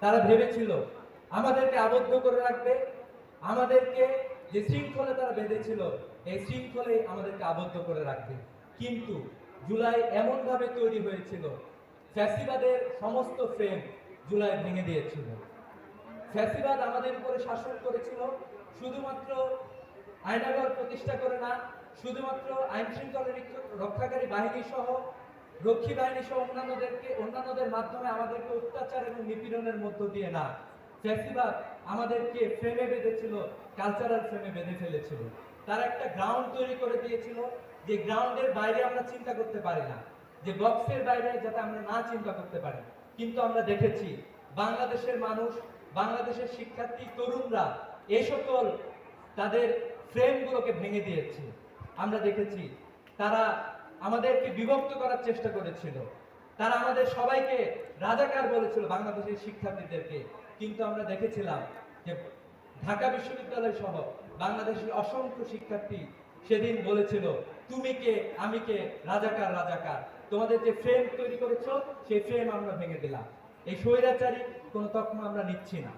তারা ভেবেছিল, আমাদেরকে আবদ্ধ করে রাখবে, আমাদেরকে যে শৃঙ্খলে তারা বেঁধেছিল, এই শৃঙ্খলে আমাদেরকে আবদ্ধ করে রাখবে। কিন্তু জুলাই এমনভাবে তৈরি হয়েছিল, ফ্যাসিবাদের সমস্ত ফ্রেম জুলাই ভেঙে দিয়েছিল। ফ্যাসিবাদ আমাদের উপরে শাসন করেছিল, শুধুমাত্র আইনাগর প্রতিষ্ঠা করে না, শুধুমাত্র আইন শৃঙ্খলা রক্ষাকারী বাহিনী সহ রক্ষী বাহিনী সহ অন্যান্যদেরকে, অন্যান্যদের মাধ্যমে আমাদেরকে অত্যাচার এবং নিপীড়নের মধ্য দিয়ে না। ফ্যাসিবাদ আমাদেরকে ফ্রেমে বেঁধেছিল কালচারাল ফ্রেমে বেঁধে ফেলেছিল। তারা একটা গ্রাউন্ড তৈরি করে দিয়েছিল, যে গ্রাউন্ডের বাইরে আমরা চিন্তা করতে পারি না, যে বক্সের বাইরে যাতে আমরা না চিন্তা করতে পারি। কিন্তু আমরা দেখেছি, বাংলাদেশের মানুষ, বাংলাদেশের শিক্ষার্থী, তরুণরা এ সকল তাদের ফ্রেমগুলোকে ভেঙে দিয়েছে। আমরা দেখেছি, তারা আমাদেরকে বিভক্ত করার চেষ্টা করেছিল। তারা আমাদের সবাইকে রাজাকার বলেছিল বাংলাদেশের শিক্ষার্থীদেরকে। কিন্তু আমরা দেখেছিলাম যে ঢাকা বিশ্ববিদ্যালয় সহ বাংলাদেশের অসংখ্য শিক্ষার্থী সেদিন বলেছিল, তুমি কে? আমি কে? রাজাকার রাজাকার। তোমাদের যে ফ্রেম তৈরি করেছ, সেই ফ্রেম আমরা ভেঙে দিলাম। এই স্বৈরাচারী কোনো তকমা আমরা নিচ্ছি না।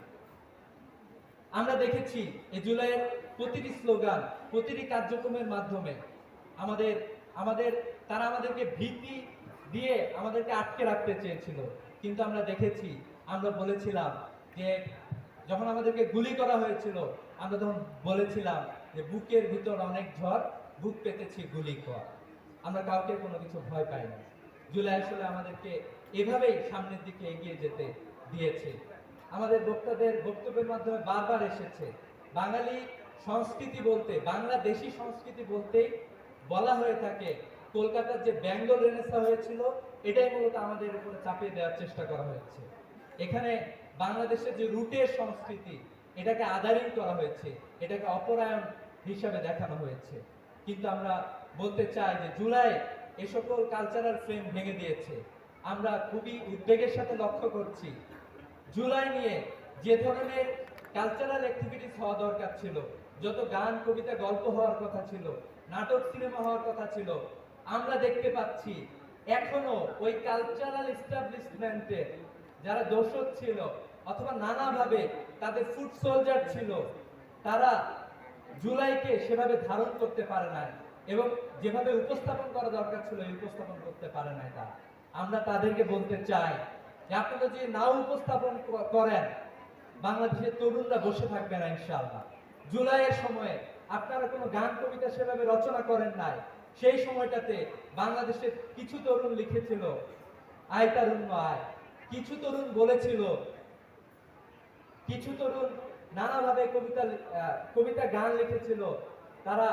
আমরা দেখেছি এই জুলাইয়ের প্রতিটি স্লোগান, প্রতিটি কার্যক্রমের মাধ্যমে আমাদের আমাদের, তারা আমাদেরকে ভীতি দিয়ে আমাদেরকে আটকে রাখতে চেয়েছিল। কিন্তু আমরা দেখেছি, আমরা বলেছিলাম যে যখন আমাদেরকে গুলি করা হয়েছিল, আমরা তখন বলেছিলাম যে বুকের ভিতর অনেক ঝড়, বুক পেতেছি গুলি কর। আমরা কাউকে কোনো কিছু ভয় পাই না জুলাই আসলে আমাদেরকে এভাবেই সামনের দিকে এগিয়ে যেতে দিয়েছে। আমাদের বক্তাদের বক্তব্যের মাধ্যমে বারবার এসেছে, বাঙালি সংস্কৃতি বলতে, বাংলাদেশি সংস্কৃতি বলতেই বলা হয়ে থাকে, কলকাতার যে বেঙ্গল রেনেসা হয়েছিল, এটাই মূলত আমাদের উপরে চাপিয়ে দেওয়ার চেষ্টা করা হয়েছে। এখানে বাংলাদেশের যে রুটের সংস্কৃতি, এটাকে আদারিং করা হয়েছে, এটাকে অপরায়ণ হিসাবে দেখানো হয়েছে। কিন্তু আমরা বলতে চাই যে জুলাই এ সকল কালচারাল ফ্রেম ভেঙে দিয়েছে। আমরা খুবই উদ্বেগের সাথে লক্ষ্য করছি, জুলাই নিয়ে যে ধরনের কালচারাল অ্যাক্টিভিটিস হওয়া দরকার ছিল। যত গান, কবিতা, গল্প হওয়ার কথা ছিল, নাটক, সিনেমা হওয়ার কথা ছিল, আমরা দেখতে পাচ্ছি এখনও ওই কালচারাল এস্টাবলিশমেন্টে যারা দোষক ছিল অথবা নানাভাবে তাদের ফুড সোলজার ছিল, তারা জুলাইকে সেভাবে ধারণ করতে পারে না এবং যেভাবে উপস্থাপন করা দরকার ছিল উপস্থাপন করতে পারে না তা আমরা তাদেরকে বলতে চাই যে আপনারা যদি নাও উপস্থাপন করেন বাংলাদেশের তরুণরা বসে থাকবে না, ইনশাআল্লাহ। জুলাইয়ের সময়ে আপনারা কোনো গান কবিতা সেভাবে রচনা করেন নাই। সেই সময়টাতে বাংলাদেশের কিছু তরুণ লিখেছিল, আয় তারুণ্য, আয়। কিছু তরুণ বলেছিল, কিছু তরুণ নানাভাবে কবিতা কবিতা গান লিখেছিল। তারা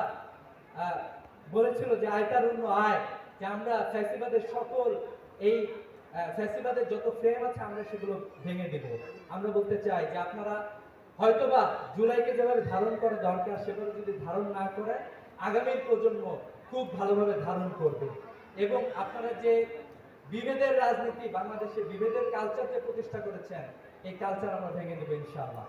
বলেছিল যে, আয় আয়তারুণ্য আয়। যে আমরা ফ্যাসিবাদের সকল এই ফ্যাসিবাদের যত ফ্রেম আছে, আমরা সেগুলো ভেঙে দেব। আমরা বলতে চাই যে আপনারা হয়তোবা জুলাইকে যেভাবে ধারণ করা দরকার, সেভাবে যদি ধারণ না করে, আগামী প্রজন্ম খুব ভালোভাবে ধারণ করবে। এবং আপনারা যে বিভেদের রাজনীতি, বাংলাদেশে বিভেদের কালচার যে প্রতিষ্ঠা করেছেন, এই কালচার আমরা ভেঙে দেবো ইনশাআল্লাহ।